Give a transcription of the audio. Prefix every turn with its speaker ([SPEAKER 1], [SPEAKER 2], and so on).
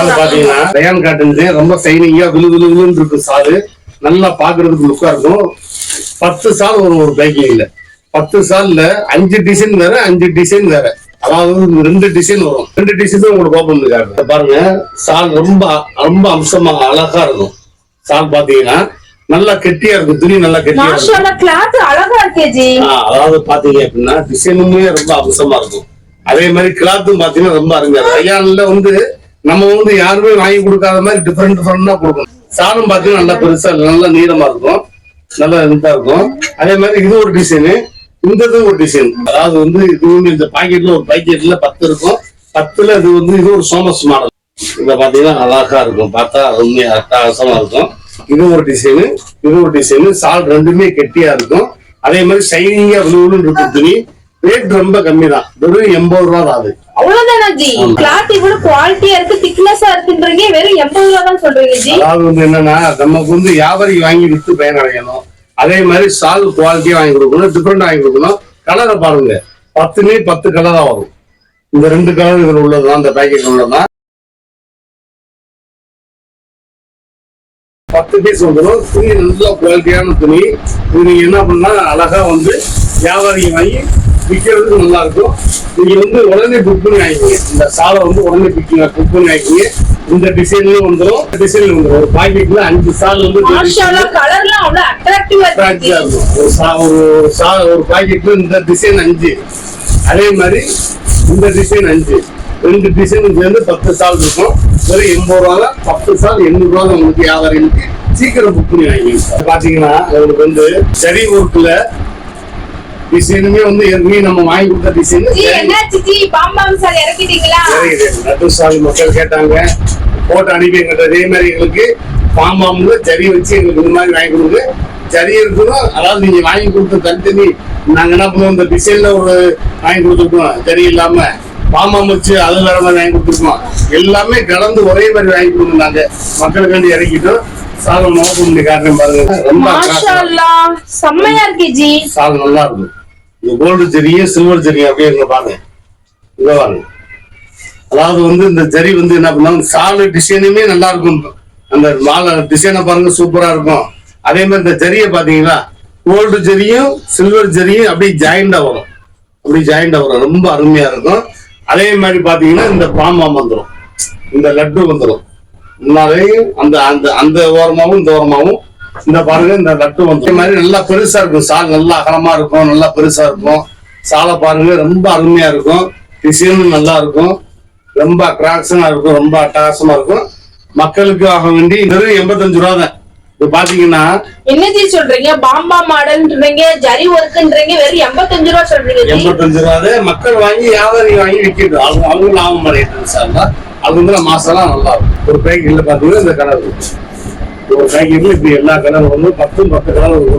[SPEAKER 1] சால் பாத்தீங்கன்னா rayon cotton ரொம்ப சைனிங்கா விழு விழு விழுன்னு இருக்கும் சாலு நல்லா பாக்குறதுக்கு லுக்கா இருக்கும். பத்து சால் வரும் ஒரு பேக்கிங்ல பத்து சால்ல அஞ்சு டிசைன் வேற அஞ்சு டிசைன் வேற. அதாவது ரெண்டு டிசைன் வரும். ரெண்டு டிசைன் உங்களுக்கு ஓபன் இருக்காரு பாருங்க. சால் ரொம்ப ரொம்ப அம்சமா அழகா இருக்கும். சால் பாத்தீங்கன்னா நல்லா கெட்டியா இருக்கும். துணி நல்லா கெட்டியா
[SPEAKER 2] கிளாத் அழகா இருக்கே
[SPEAKER 1] அதாவது பாத்தீங்க அப்படின்னா டிசைனுமே ரொம்ப அம்சமா இருக்கும். அதே மாதிரி கிளாத்தும் பாத்தீங்கன்னா ரொம்ப அருமையா ரயான்ல வந்து நம்ம வந்து யாருமே வாங்கி கொடுக்காத மாதிரி டிஃப்ரெண்ட் டிஃப்ரெண்டா கொடுக்கணும். சாதம் பார்த்தீங்கன்னா நல்லா பெருசா நல்லா நீளமா இருக்கும். நல்லா இதா இருக்கும். அதே மாதிரி இது ஒரு டிசைனு இந்த இது ஒரு டிசைன் அதாவது வந்து இது வந்து இந்த பாக்கெட்ல ஒரு பாக்கெட்ல பத்து இருக்கும். பத்துல இது வந்து இது ஒரு சோமஸ் மாடல். இத பாத்தீங்கன்னா அழகா இருக்கும். பார்த்தா உண்மையா அட்டகாசமா இருக்கும். இது ஒரு டிசைனு இது ஒரு டிசைனு சால் ரெண்டுமே கெட்டியா இருக்கும். அதே மாதிரி ஷைனிங்கா விழுவுன்னு இருக்கும் துணி. ரேட் ரொம்ப கம்மி தான் வெறும் எண்பது ரூபா தான் அது.
[SPEAKER 2] அவ்வளவுதானா ஜி. கிளாத் இவ்வளவு குவாலிட்டியா இருக்கு திக்னஸா இருக்குன்றீங்க வெறும் எண்பது ரூபா தான் சொல்றீங்க ஜி.
[SPEAKER 1] அதாவது வந்து என்னன்னா நமக்கு வந்து வியாபாரி வாங்கி வித்து பயனடையணும் அதே மாதிரி சால் குவாலிட்டியா வாங்கி கொடுக்கணும் டிஃப்ரெண்ட் வாங்கி கொடுக்கணும். கலரை பாருங்க. பத்துமே பத்து கலரா வரும். இந்த ரெண்டு கலர் இதுல உள்ளதுதான் இந்த பேக்கெட் உள்ளதுதான். பத்து பீஸ் வந்துடும் துணி நல்ல குவாலிட்டியான துணி. இது நீங்க என்ன பண்ணா அழகா வந்து வியாபாரிங்க வாங்கி விற்கிறதுக்கு நல்லா இருக்கும். நீங்க வந்து உடனே புக் பண்ணி வாங்கிக்கோங்க இந்த சாலை வந்து உடனே பிக்கிங்க புக் பண்ணி வாங்கிக்கோங்க இந்த டிசைன்லயும் வந்துடும் டிசைன்ல வந்துடும் ஒரு பாக்கெட்ல அஞ்சு சால் வந்து. ஒரு சா- ஒரு பாக்கெட்ல இந்த டிசைன் அஞ்சு. அதே மாதிரி இந்த டிசைன் அஞ்சு. ரெண்டு டிசைன் சேர்ந்து பத்து சால் இருக்கும். வெறும் எண்பது ரூபா தான் பத்து சால் எண்ணூறு ரூபா உங்களுக்கு வியாபாரிகளுக்கு சீக்கிரம் புக் பண்ணி வாங்கிங்க பாத்தீங்கன்னா உங்களுக்கு வந்து சரி ஒர்க்ல டிசைனுமே வந்து ஏற்கனவே நம்ம வாங்கி கொடுத்த டிசைன். சால் மக்கள் கேட்டாங்க. போட்டு அனுப்பி எங்கிட்ட அதே மாதிரி எங்களுக்கு பாம்பாம்ல ஜரி வச்சு எங்களுக்கு இந்த மாதிரி வாங்கி கொடுங்க. ஜரி இருக்கணும் அதாவது நீங்க வாங்கி கொடுத்த தனித்தனி நாங்க என்ன பண்ணுவோம்? இந்த டிசைன்ல ஒரு வாங்கி கொடுத்துருக்கோம். ஜரி இல்லாம பாம்பாம் வச்சு அது வேற மாதிரி வாங்கி கொடுத்துருக்கோம். எல்லாமே கலந்து ஒரே மாதிரி வாங்கி கொடுங்க நாங்க. மக்களுக்காண்டி இறக்கிட்டோம். சாதம் நோக்கம் காட்டுறேன் பாருங்க. ரொம்ப
[SPEAKER 2] செம்மையா இருக்கு ஜி.
[SPEAKER 1] சால் நல்லா இருக்கும். இந்த கோல்டு ஜெரியும் சில்வர் ஜெரியும் அப்படியே இங்க பாருங்க. இங்க பாருங்க. அதாவது வந்து இந்த ஜெரி வந்து என்ன பண்ணாங்க சாலு டிசைனுமே நல்லா இருக்கும். அந்த மாலை டிசைனை பாருங்க சூப்பரா இருக்கும். அதே மாதிரி இந்த ஜரியை பாத்தீங்களா கோல்டு ஜெரியும் சில்வர் ஜரியும் அப்படியே ஜாயிண்டா வரும். அப்படி ஜாயிண்டா வரும். ரொம்ப அருமையா இருக்கும். அதே மாதிரி பாத்தீங்கன்னா இந்த பாம்பாம் வந்துடும் இந்த லட்டு வந்துடும் அந்த அந்த அந்த ஓரமாகவும் இந்த ஓரமாகவும் இந்த பாருங்க இந்த லட்டு வந்து மாதிரி நல்லா பெருசா இருக்கும். சால் நல்லா அகலமா இருக்கும் நல்லா பெருசா இருக்கும். சாலை பாருங்க ரொம்ப அருமையா இருக்கும். டிசைனும் நல்லா இருக்கும். ரொம்ப அட்ராக்ஷனா இருக்கும் ரொம்ப அட்டகாசமா இருக்கும். மக்களுக்கு ஆக வேண்டி வெறும் எண்பத்தஞ்சு ரூபா தான். இப்ப பாத்தீங்கன்னா
[SPEAKER 2] என்ன ஜி சொல்றீங்க? பாம்பா மாடல்ன்றீங்க ஜரி ஒர்க்குன்றீங்க வெறும் எண்பத்தஞ்சு ரூபா சொல்றீங்க
[SPEAKER 1] எண்பத்தஞ்சு ரூபாது மக்கள் வாங்கி வியாபாரி வாங்கி விற்கிட்டு அவங்க அவங்க லாபம் பண்ணிட்டு சார் அது வந்து மாசம்லாம் நல்லா இருக்கும். ஒரு பேக்கெட்ல பாத்தீங்கன்னா இந்த இருக்கும் ஒரு பேக்கெட்ல இப்படி எல்லா கலர் வந்து பத்தும் பத்து கலர் வரும்